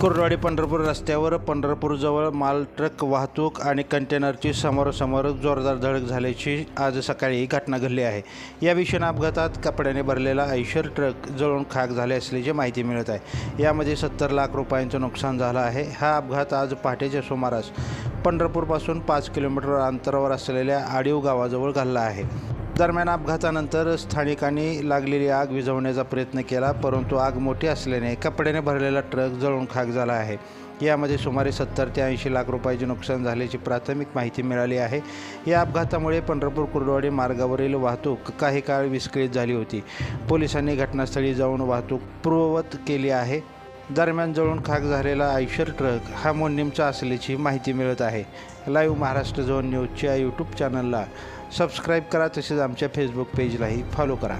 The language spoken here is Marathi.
कुर्डवाडी पंढरपूर रस्त्यावर पंढरपूरजवळ माल ट्रक वाहतूक आणि कंटेनरची समोरासमोर जोरदार धडक झाल्याची आज सकाळी घटना घडली आहे. या भीषण अपघातात कपड्याने भरलेला ऐशर ट्रक जळून खाक झाले असल्याची माहिती मिळत आहे. यामध्ये सत्तर लाख रुपयांचं नुकसान झालं आहे. हा अपघात आज पहाटेच्या सुमारास पंढरपूरपासून पाच किलोमीटर अंतरावर असलेल्या आडीव गावाजवळ घडला आहे. दरम्यान अपघातानंतर स्थानिकांनी लागलेली आग विझवण्याचा प्रयत्न केला परंतु आग मोठी असल्याने कपड्याने भरलेला ट्रक जळून खाक झाला आहे. यामध्ये सुमारे सत्तर ते ऐंशी लाख रुपयाचे नुकसान झाल्याची प्राथमिक माहिती मिळाली आहे. या अपघातामुळे पंढरपूर कुर्डवाडी मार्गावरील वाहतूक काही काळ विस्कळीत झाली होती. पोलिसांनी घटनास्थळी जाऊन वाहतूक पूर्ववत केली आहे. दरम्यान जळून खाक झालेला आयशर ट्रक हा मोन्नीमचा असल्याची माहिती मिळत आहे. लाईव्ह महाराष्ट्र झोन न्यूजच्या यूट्यूब चॅनलला सबस्क्राईब करा तसेच आमच्या फेसबुक पेजलाही फॉलो करा.